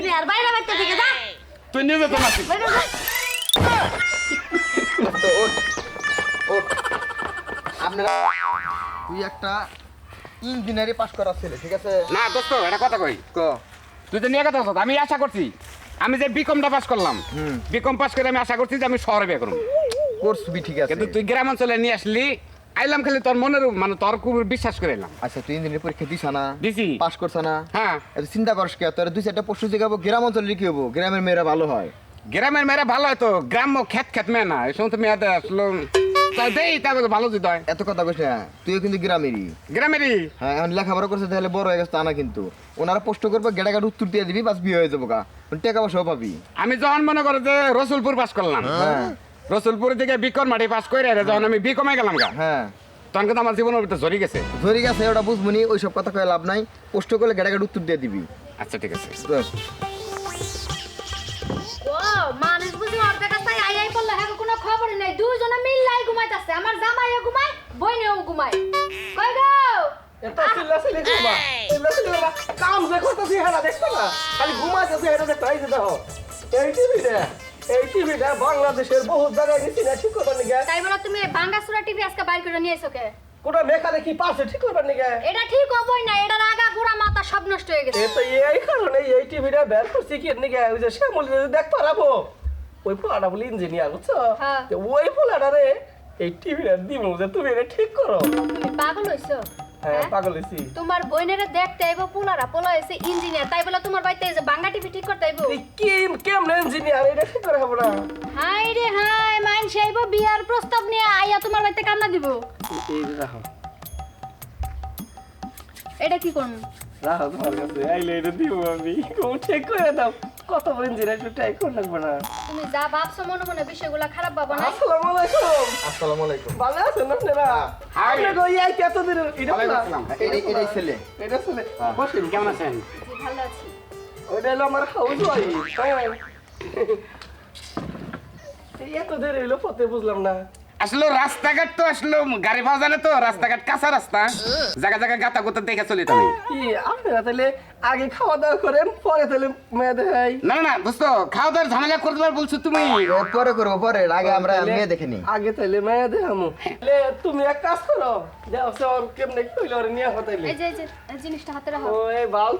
Engineer বাইরে বাইতে থেকে যা। তুই নিজে তো নাসি বাইরে যা তো ওঠ ওঠ। আপনারা তুই একটা ইঞ্জিনিয়ারিং পাস করা ছেলে ঠিক আছে? না দোস্ত এটা কথা কই। ক? তুই তো নিয়ে কথা বলছ, আমি আশা করছি আমি যে বিকমটা পাস করলাম হুম। বিকম পাস করে আমি আশা করছি যে আমি শহরে বিয়ে করব। করছবি ঠিক আছে। কিন্তু তুই গ্রাম অঞ্চলে নিয়ে আসলি আইলাম খালি তোর মনের মানে তোর খুব বিশ্বাস করে এলাম আচ্ছা তুই ইঞ্জিনিয়ারিং পরীক্ষা দিছ না? দিছি। পাস করছ না? হ্যাঁ। এত চিন্তা করস কে? তোর দুই চারটা প্রশ্ন জিগাবো গ্রাম অঞ্চলে কি হব গ্রামের মেয়েরা ভালো হয়। গ্রামের মেয়েরা ভালো হয় তো গ্রাম্য খেত খেত মেয়ে না। এই সমস্ত মেয়েদের আসলো দেই তাদের ভালো দিতে হয়। এত কথা কইস না তুইও কিন্তু গ্রামেরই। গ্রামেরই? হ্যাঁ এখন লেখাপড়া করছে তাহলে বড় হয়ে গেছে তা না কিন্তু। ওনারা প্রশ্ন করবে গেড়া গেড়া উত্তর দিয়ে দিবি বাস বিয়ে হয়ে যাব গা। টাকা পয়সাও পাবি। আমি যখন মনে করো যে রসুলপুর পাস করলাম হ্যাঁ। রসুলপুর থেকে বিকর মাটি পাস করে যখন আমি বি বিকমে গেলাম গা হ্যাঁ। তখন কিন্তু আমার জীবনের ভিতরে ঝরি গেছে। ধরে গেছে ওটা বুঝবনি ওইসব কথা কয়ে লাভ নাই। প্রশ্ন করলে গেড়া গেড়া উত্তর দিয়ে দিবি। আচ্ছা ঠিক আছে। মানুষ বুঝি অর্ধেক কাছে আই আই পড়লে হ্যাঁ কোনো খবরই নাই। দুজনে মিল্লাই ঘুমাইতাছে। আমার জামাইও ঘুমায় বইনেও ঘুমায়। কই গো? এটা চিল্লা চিল্লি করবা। চিল্লা চিল্লি করবা। কাম যে করতেছি হেরা দেখছ না? খালি ঘুমাইতেছি হেরা দেখো এই যে দেখো এই টিভিটা এই টিভিটা বাংলাদেশের বহু জায়গায় গেছি না ঠিক করবার নিগে তাই বলে তুমি বাঙ্গাসুরা টিভি আজকে বাইর করে নিয়ে এসো কে? কোটা মেকালে কি পারছে ঠিক করবার নিগে এটা ঠিক হবই না এটার আগা গুড়া মাথা সব নষ্ট হয়ে গেছে। তো এই কারণে এই টিভিটা বের করছি কি নিগে ওই যে শ্যামল দেখ পারাবো ওই পোলাটা বলি ইঞ্জিনিয়ার বুঝছ? হ্যাঁ। ওই পোলাটা রে এই টিভিটা দিব যে তুমি এটা ঠিক করো। তুমি পাগল হইছো? পাগল হইছি তোমার বইনেরে দেখতে আইবো পুলারা পোলা হয়েছে ইঞ্জিনিয়ার তাই বলে তোমার যে টিভি ঠিক করতে আইবো? কি কেমন ইঞ্জিনিয়ার এটা ঠিক করে হবে না? হাই রে হাই মাইন সাইব বিয়ার প্রস্তাব নিয়ে আইয়া তোমার বাড়িতে কান্না দিব। এই এটা কি করুন? রাখো তোমার কাছে আইলে এটা দিব আমি। ঠিক করে দাও। কত বড় ইঞ্জিনিয়ার একটু ট্রাই করে লাগবে না। তুমি যা ভাবছ মনে মনে বিষয়গুলো খারাপ ভাবো না। আসসালামু আলাইকুম। আসসালামু আলাইকুম। ভালো আছেন আপনারা? হাই। আপনাকে ওই এই এত দিনের এটা না। এটাই ছেলে। এটা ছেলে। বসেন। কেমন আছেন? ভালো আছি। ওইটা হলো আমার হাউস ওয়াইফ এই এত দেরি হইল পথে বুঝলাম না। আসলে রাস্তাঘাট তো আসলে গাড়ি পাওয়া যায় না তো রাস্তাঘাট কাঁচা রাস্তা। জায়গা জায়গা গাতা গোতা দেখে চলি তুমি। আপনারা তাহলে আগে খাওয়া দাওয়া করেন পরে তাহলে মেয়েদের হয় না না, না দোস্ত খাওয়া দাওয়ার ঝামেলা করতে পার বলছো তুমি। ও, পরে করব পরে। আগে আমরা মেয়ে দেখে নিই। আগে তাইলে মেয়ে দেখামু তাহলে তুমি এক কাজ করো যাও সে ওর কেমনে কইলে নিয়ে হতাইলে এই যে এই যে এই জিনিসটা হাতে রাখো। ও এই বাল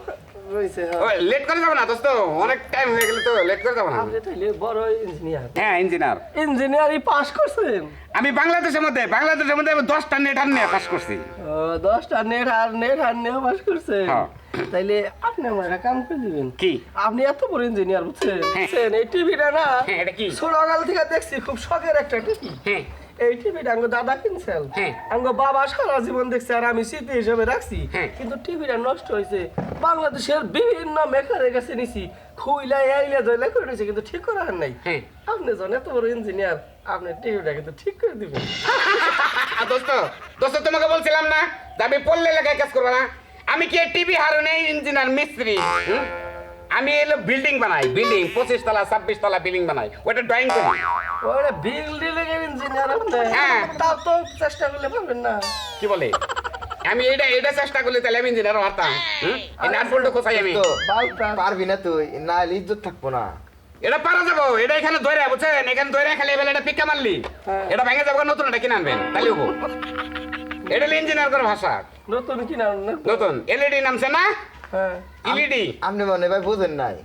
রয়েছে হ্যাঁ। লেট করে যাব না দোস্ত। অনেক টাইম হয়ে গেলে তো লেট করে যাব না। আপনি তাইলে বড় ইঞ্জিনিয়ার হ্যাঁ ইঞ্জিনিয়ার ইঞ্জিনিয়ারই পাস করছেন? আমি বাংলাদেশের মধ্যে বাংলাদেশের মধ্যে আমি দশটা নেটার নিয়ে পাস করছি। ও, দশটা নেট আর নেট আর নিয়ে পাস করছেন? হ্যাঁ। তাইলে আপনি আমার কাম করে দিবেন। কি? আপনি এত বড় ইঞ্জিনিয়ার বুঝছেন। এই টিভিটা না? ছোটকাল থেকে দেখছি খুব শখের একটা টিভি হ্যাঁ। এই টিভিটা আঙ্গ দাদা কিনছেন? হ্যাঁ। আঙ্গ বাবা সারা জীবন দেখছে আর আমি স্মৃতি হিসেবে রাখছি। হ্যাঁ। কিন্তু টিভিটা নষ্ট হয়েছে। বাংলাদেশের বিভিন্ন মেকারের কাছে নিছি। খুইলা আইলা জয়লা করে নিছি কিন্তু ঠিক করা হয় নাই। হ্যাঁ। আপনি জন এত বড় ইঞ্জিনিয়ার আপনি টিভিটা কিন্তু ঠিক করে দিবেন। দোস্ত দোস্ত তোমাকে বলছিলাম না আমি পড়লে এলাকায় কাজ করব না? আমি কি টিভি হারনে ইঞ্জিনিয়ার মিস্ত্রি? হুম? আমি এলো বিল্ডিং বানাই বিল্ডিং পঁচিশ তলা ছাব্বিশ তলা বিল্ডিং বানাই। ওটা ড্রয়িং করি। ওরে বিল্ডিং এর ইঞ্জিনিয়ার হ্যাঁ। তাও তো চেষ্টা করলে পারবেন না। কি বলে? আমি এটা এটা চেষ্টা করলে তাহলে আমি ইঞ্জিনিয়ার হতাম এই নাট বল্টু কোথায় আমি? পারবি না তুই না ইজ্জত থাকব না। এটা পারা যাব এটা এখানে ধরে বুঝছেন? এখানে ধরে খালি এবার এটা পিকা মারলি। হ্যাঁ। এটা ভেঙে যাব নতুন এটা কিনে আনবেন তাহলে হব। এটা ইঞ্জিনিয়ার করে ভাষা। নতুন কিনা না নতুন। এলইডি নামছে না? হ্যাঁ। আপনি মনে ভাই বোঝেন নাই।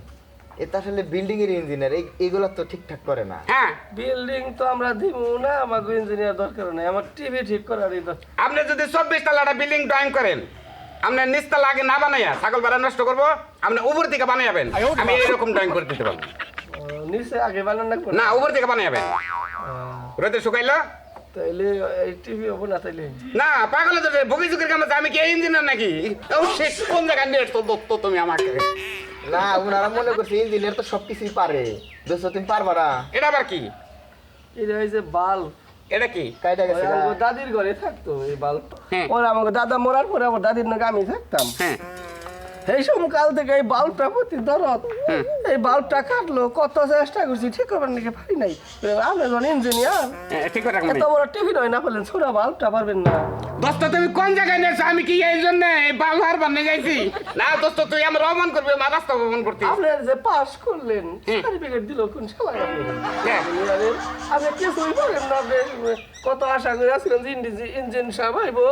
এটা আসলে বিল্ডিং এর ইঞ্জিনিয়ার এগুলো তো ঠিকঠাক করে না। হ্যাঁ। বিল্ডিং তো আমরা দিব না আমাকে ইঞ্জিনিয়ার দরকার নেই আমার টিভি ঠিক দরকার আপনি যদি চব্বিশ তালাটা বিল্ডিং ড্রয়িং করেন আপনি নিচতলা আগে না বানাইয়া ছাগল ভাড়া নষ্ট করব আপনি উপর থেকে বানাইবেন আমি এরকম ড্রয়িং করে দিতে পারব। নিচে আগে বানান না না উপর থেকে বানাইবেন রোদে শুকাইলো? তাইলে টিভি হব না তাইলে? না পাগলে তো বগি চুকির কামে আমি কি ইঞ্জিনিয়ার নাকি? ও সে কোন জায়গায় নিয়ে তো দত্ত তুমি আমাকে? না ওনারা মনে করছে ইঞ্জিনিয়ার তো সবকিছুই পারে। দোস্ত তুমি পারবা না। এটা আবার কি? এটা হয়েছে বাল্ব। এটা কি? কাইটা গেছে দাদির ঘরে থাকতো এই বাল্ব হ্যাঁ। ওরা আমাকে দাদা মরার পরে আমার দাদির নাকি আমি থাকতাম। হ্যাঁ। এই কাল থেকে এই বাল্বটা প্রতি দরদ এই বাল্বটা কাটলো কত চেষ্টা করছি ঠিক করবার নাকি পারি নাই। যখন ইঞ্জিনিয়ার হ্যাঁ, ঠিক কথা এত বড় টিভি নয় না বললেন ছোড়া বাল্বটা পারবেন না। দোস্ত তুমি কোন জায়গায় নিয়েছো? আমি কি এই জন্য বাংলার বান্নে যাইছি? না দোস্ত তুই আমার অপমান করবি আমার রাস্তা অপমান করতে। আপনার যে পাস করলেন সার্টিফিকেট দিল কোন সময় আপনি? হ্যাঁ। কিছুই না কত আশা করে আসছিলেন যে ইঞ্জিন ইঞ্জিন সামাইবো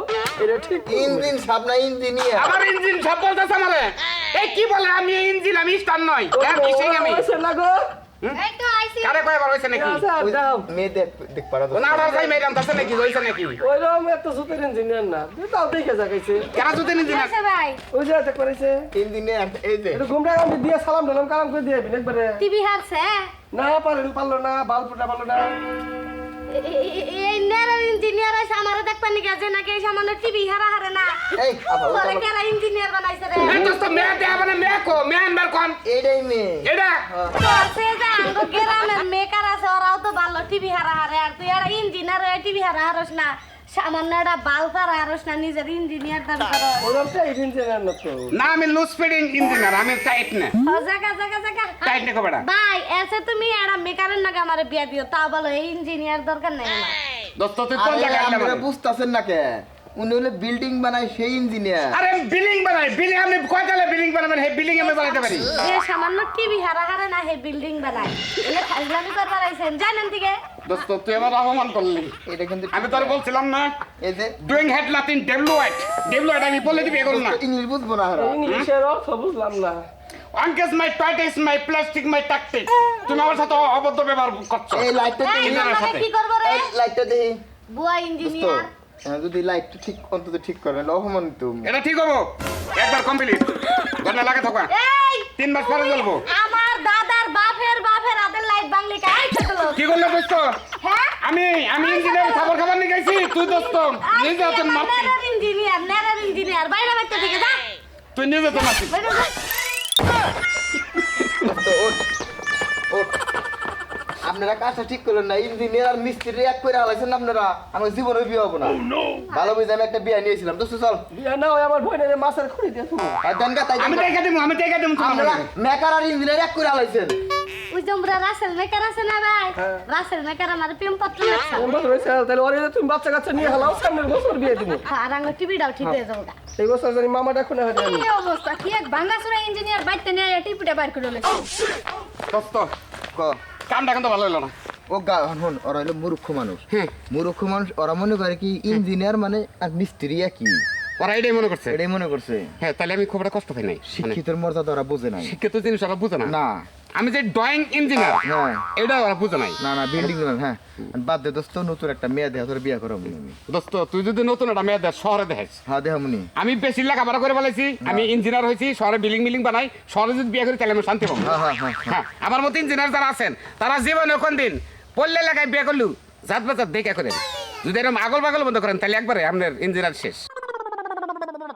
এটা ঠিক ইঞ্জিন সাপ না ইঞ্জিনিয়ার। আমার ইঞ্জিন সব বলতেছে আমারে। এই কি বলে আমি ইঞ্জিন আমি স্টার হ্যাঁ কিসিং আমি লাগো নাকি দেখ দেখ পারা না আমার ভাই মেরাম তাছে নাকি হয়েছে নাকি ওইরকম এত সুতের ইঞ্জিনিয়ার না তাও দেখে যাকাইছে কেন যদি ইঞ্জিন আছে ভাই ওই যে এটা করেছে ইঞ্জিনিয়ার এই যে এটা ঘুমটা আমি দিয়ে সালাম দিলাম কালাম করে দিয়ে দিন একবারে টিভি হারছে না পারলেন পারল না বাল্বটা পারল না এ- এ- এ- এই নেরার ইঞ্জিনিয়ার আছে আমারে নাকি এই সামান্য টিভি হারা হারে না? এই। কেরা ইঞ্জিনিয়ার বানাইছে রে। এই দোস্ত মেয়ে দেয়া মানে মেয়ে কো মেয়ে আনবার কোন। এইটাই মেয়ে। এটা? তোর সে যে আঙ্গ গ্রামের মেকার আছে ওরাও তো ভালো টিভি হারা হারে। আর তুই একটা ইঞ্জিনিয়ার হয়ে টিভি হারা হারস না। সামান্য একটা বাল হারা হারস না নিজের ইঞ্জিনিয়ার দাবি করো ওরমটা ইঞ্জিনিয়ার না তো। না আমি লুজ ফিডিং ইঞ্জিনিয়ার আমি টাইট না। জায়গা জায়গা জায়গা টাইট না কবেটা ভাই এসে তুমি একটা মেকারের নাকি আমার বিয়া দিও তা বলো এই ইঞ্জিনিয়ার দরকার নাই আমার। দোস্ত তুই কোন জায়গায় আনলে আপনারা আমারে? বুঝতেছেন না কে? উনি হলে বিল্ডিং বানায় সেই ইঞ্জিনিয়ার আরে বিল্ডিং বানাই বিল্ডিং আমি কয় তালে বিল্ডিং বানাবেন? হে বিল্ডিং আমি বানাইতে পারি। যে সামান্য টিভি হারা হারে না হে বিল্ডিং বানায়। এলে ফাইজলামি করবার আইছেন জানেন দিকে দোস্ত তুই আমার অপমান করলি। এটা কিন্তু আমি তোর বলছিলাম না এই যে ডুইং হেড হোয়াইট আমি বলে দিবি এগুলো না। ইংলিশ বুঝব না ইংলিশের অর্থ বুঝলাম না। আঙ্কেস মাই মাই প্লাস্টিক মাই টাকটিক তুমি আমার সাথে অবদ্ধ ব্যবহার করছ। এই লাইটটা সাথে। কি করব রে? লাইটটা দেখি। বুয়া ইঞ্জিনিয়ার হ্যাঁ, যদি লাইটটা ঠিক অন্তত ঠিক করে নাহলে অপমানিত এটা ঠিক হব? একবার কমপ্লিট ঘটনা লাগে থাকা। এই তিন মাস পরে জ্বলবো। আমার দাদার বাপের বাপের হাতের লাইট বাংলি কাই কি করলে দোস্ত হ্যাঁ? আমি আমি ইঞ্জিনিয়ার খাবার খাবার নিয়ে গেছি তুই দোস্ত নিজে ইঞ্জিনিয়ার নেরার ইঞ্জিনিয়ার বাইরে বাইতে থেকে যা। তুই নিজে আপনারা কাজটা ঠিক করলেন না ইঞ্জিনিয়ার আর মিস্ত্রি এক করে আলাইছেন আপনারা। আমার জীবনে বিয়ে হব না। ভালো বুঝে আমি একটা বিয়ে নিয়েছিলাম। দোস্ত চল। বিয়া না হয় আমার ভয় নেই মাছের খুঁড়ি দিয়ে দেন আমি দিব আমি দেখে দিব আপনারা মেকার আর ইঞ্জিনিয়ার এক করে আলাইছেন। ওই রাসেল মেকার আছে না ভাই? হ্যাঁ। রাসেল মেকার আমার প্রেম পত্র লেখছে এমন বছর হয়েছে তাহলে ওরে তুমি বাচ্চা কাচ্চা নিয়ে হালাও সামনের বছর বিয়ে দিব। আর আঙ্গ টিভিটাও ঠিক হয়ে যাব এই বছর জানি মামা ডাকো না হয় কি অবস্থা? কি এক ভাঙ্গাচুরা ইঞ্জিনিয়ার বাইতে নিয়ে টিভিটা বাইর করে লেখছে দোস্ত ক? কামটা কিন্তু ভালো হলো না। ও গা হন ওরা হলো মূর্খ মানুষ। হ্যাঁ। মূর্খ মানুষ ওরা মনে করে কি ইঞ্জিনিয়ার মানে আর মিস্ত্রি একই। ওরা এটাই মনে করছে। এটাই মনে করছে। হ্যাঁ তাহলে আমি খুব একটা কষ্ট পাই নাই। শিক্ষিতের মর্যাদা ওরা বোঝে নাই। শিক্ষিত জিনিস ওরা বুঝে না। না। আমি যে ড্রয়িং ইঞ্জিনিয়ার হ্যাঁ। এটা ওরা বুঝে নাই। না না বিল্ডিং হ্যাঁ। বাদ দে দোস্ত নতুন একটা মেয়ে দেহ তোর বিয়ে করো দোস্ত তুই যদি নতুন একটা মেয়ে দেখ শহরে দেখাইস হ্যাঁ দেহ মুনি আমি বেশি লেখাপড়া করে বলেছি আমি ইঞ্জিনিয়ার হয়েছি শহরে বিল্ডিং বিল্ডিং বানাই শহরে যদি বিয়ে করি তাহলে আমি শান্তি পাবো। হ্যাঁ হ্যাঁ হ্যাঁ হ্যাঁ। আমার মতো ইঞ্জিনিয়ার যারা আছেন তারা জীবনে কোন দিন পড়লে এলাকায় বিয়ে করলু জাত বাজাত দেখে করেন। যদি এরকম আগল বাগল বন্ধ করেন তাহলে একবারে আপনার ইঞ্জিনিয়ার শেষ।